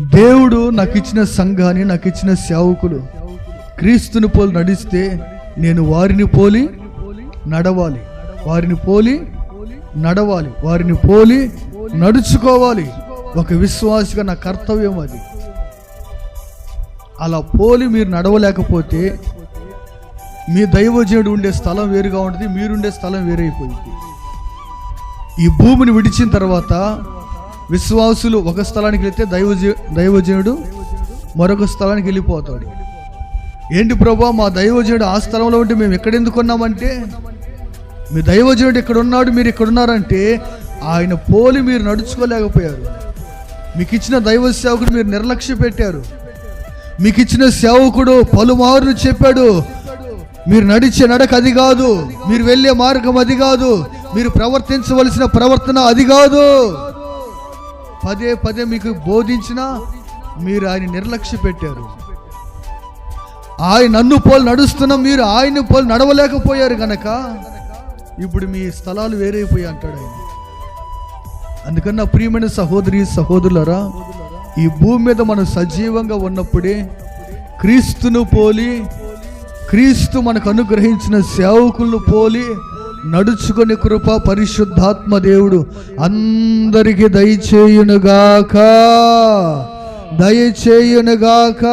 దేవుడు నాకు ఇచ్చిన సంఘాన్ని నాకు ఇచ్చిన సేవకులు. క్రీస్తుని పోలి నడిస్తే నేను వారిని పోలి నడవాలి. వారిని పోలి నడవాలి. వారిని పోలి నడుచుకోవాలి. ఒక విశ్వాసిగా నా కర్తవ్యం అది. అలా పోలి మీరు నడవలేకపోతే మీ దైవజనుడు ఉండే స్థలం వేరుగా ఉంటుంది మీరుండే స్థలం వేరైపోయింది. ఈ భూమిని విడిచిన తర్వాత విశ్వాసులు ఒక స్థలానికి వెళ్తే దైవజ దైవజనుడు మరొక స్థలానికి వెళ్ళిపోతాడు. ఏంటి ప్రభా మా దైవజనుడు ఆ స్థలంలో ఉంటే మేము ఎక్కడెందుకు ఉన్నామంటే? మీ దైవజనుడు ఇక్కడ ఉన్నాడు మీరు ఇక్కడ ఉన్నారంటే ఆయన పోలి మీరు నడుచుకోలేకపోయారు. మీకు ఇచ్చిన దైవ సేవకుడు మీరు నిర్లక్ష్య పెట్టారు. మీకు ఇచ్చిన సేవకుడు పలుమార్లు చెప్పాడు మీరు నడిచే నడక అది కాదు మీరు వెళ్ళే మార్గం అది కాదు మీరు ప్రవర్తించవలసిన ప్రవర్తన అది కాదు. పదే పదే మీకు బోధించినా మీరు ఆయన నిర్లక్ష్య పెట్టారు. ఆయన నన్ను పోలు నడుస్తున్న మీరు ఆయన పోలు నడవలేకపోయారు గనక ఇప్పుడు మీ స్థలాలు వేరైపోయి అంటాడు ఆయన. అందుకని నా ప్రియమైన సహోదరి సహోదరులరా ఈ భూమి మీద మనం సజీవంగా ఉన్నప్పుడే క్రీస్తును పోలి క్రీస్తు మనకు అనుగ్రహించిన సేవకులను పోలి నడుచుకుని కృప పరిశుద్ధాత్మ దేవుడు అందరికీ దయచేయునుగాక. దయచేయునుగాక.